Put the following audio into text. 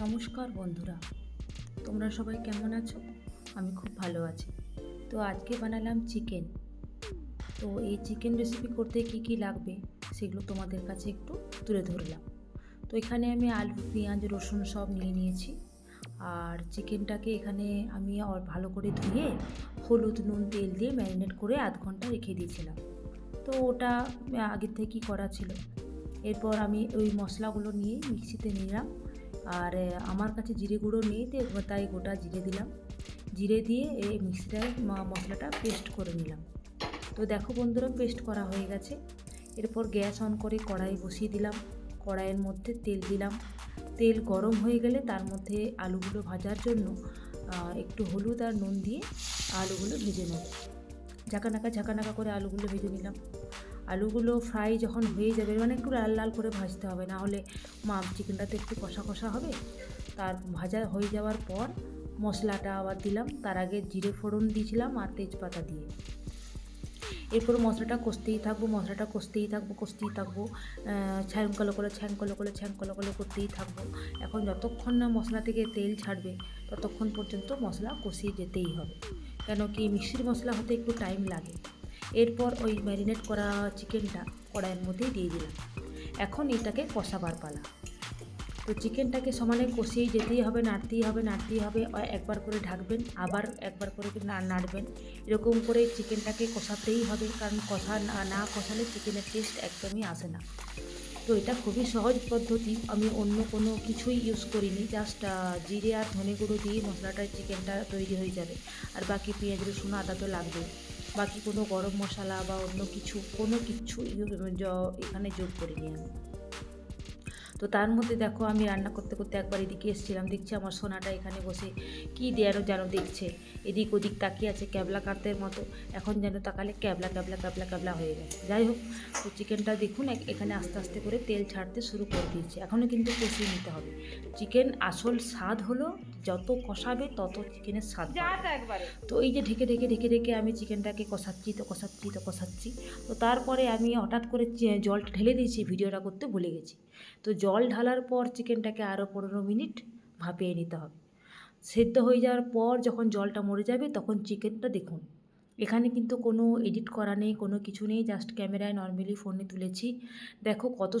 নমস্কার বন্ধুরা। তোমরা সবাই কেমন আছো? আমি খুব ভালো আছি। তো আজকে বানালাম চিকেন। তো এই চিকেন রেসিপি করতে কি কি লাগবে সেগুলো তোমাদের কাছে একটু তুলে ধরলাম। তো এখানে আমি আলু, পেঁয়াজ, রসুন সব নিয়ে নিয়েছি। আর চিকেনটাকে এখানে আমি ভালো করে ধুয়ে হলুদ, নুন, তেল দিয়ে ম্যারিনেট করে আধ ঘণ্টা রেখে দিয়েছিলাম। তো ওটা আগের থেকেই করা ছিল। এরপর আমি ওই মশলাগুলো নিয়ে মিক্সিতে নিলাম। আর আমার কাছে জিরে গুঁড়ো নেই, তো তাই গোটা জিরে দিলাম। জিরে দিয়ে এই মিক্সিটায় মশলাটা পেস্ট করে নিলাম। তো দেখো বন্ধুরা, পেস্ট করা হয়ে গেছে। এরপর গ্যাস অন করে কড়াই বসিয়ে দিলাম। কড়াইয়ের মধ্যে তেল দিলাম। তেল গরম হয়ে গেলে তার মধ্যে আলুগুলো ভাজার জন্য একটু হলুদ আর নুন দিয়ে আলুগুলো ভেজে নেব। ঝাঁকানাকা ঝাঁকানাকা করে আলুগুলো ভেজে নিলাম। আলুগুলো ফ্রাই যখন হয়ে যাবে মানে একটু লাল লাল করে ভাজতে হবে না হলে মা চিকেনটা তো একটু কষা কষা হবে। তার ভাজা হয়ে যাওয়ার পর মশলাটা আবার দিলাম, তার আগে জিরে ফোড়ন দিয়েছিলাম আর তেজপাতা দিয়ে। এরপর মশলাটা কষতেই থাকব, মশলাটা কষতেই থাকব কষতেই থাকব ছ্যাং কলো করে ছ্যাং কলো করে ছ্যাং কলো কলো করতেই থাকব। এখন যতক্ষণ না মশলা থেকে তেল ছাড়বে, ততক্ষণ পর্যন্ত মশলা কষিয়ে যেতেই হবে। কেন কি মিক্সির মশলা হতে একটু টাইম লাগে। এরপর ওই ম্যারিনেট করা চিকেনটা কড়াইয়ের মধ্যেই দিয়ে দিলাম। এখন এটাকে কষাবার পালা। তো চিকেনটাকে সমানে কষিয়ে যেতেই হবে, নাড়তেই হবে নাড়তেই হবে একবার করে ঢাকবেন, আবার একবার করে নাড়বেন। এরকম করে চিকেনটাকে কষাতেই হবে, কারণ কষা না কষালে চিকেনের টেস্ট একদমই আসে না। তো এটা খুবই সহজ পদ্ধতি, আমি অন্য কোনো কিছুই ইউজ করিনি জাস্ট জিরে আর ধনে গুঁড়ো দিয়ে মশলাটা চিকেনটা তৈরি হয়ে যাবে। আর বাকি পেঁয়াজ, রসুন, আদা তো লাগবে বাকি কোনো গরম মশলা বা অন্য কিছু কোনো কিছু এখানে যোগ করিনি আমি। তো তার মধ্যে দেখো আমি রান্না করতে করতে একবার এদিকে এসেছিলাম। দেখছি আমার সোনাটা এখানে বসে কী দেয়ারও যেন দেখছে। এদিক ওদিক তাকিয়ে আছে ক্যাবলা কাতের মতো। এখন যেন তাকালে ক্যাবলা ক্যাবলা ক্যাবলা ক্যাবলা হয়ে গেছে। যাই হোক তো চিকেনটা দেখুন এখানে আস্তে আস্তে করে তেল ছাড়তে শুরু করে দিয়েছে। এখনও কিন্তু কষিয়ে নিতে হবে। চিকেন আসল স্বাদ হলো যত কষাবে তত চিকেনের স্বাদ তো এই যে ঢেকে ঢেকে ঢেকে ঢেকে আমি চিকেনটাকে কষাচ্ছি তো কষাচ্ছি তো কষাচ্ছি। তো তারপরে আমি হঠাৎ করে জলটা ঢেলে দিয়েছি ভিডিওটা করতে ভুলে গেছি। তো জল ঢালার পর চিকেনটাকে আরও পনেরো মিনিট ভাপিয়ে নিতে হবে। সেদ্ধ হয়ে যাওয়ার পর যখন জলটা মরে যাবে তখন চিকেনটা দেখুন। এখানে কিন্তু কোনো এডিট করা নেই, কোনো কিছু নেই জাস্ট ক্যামেরায় নর্মালি ফোনে তুলেছি। দেখো কত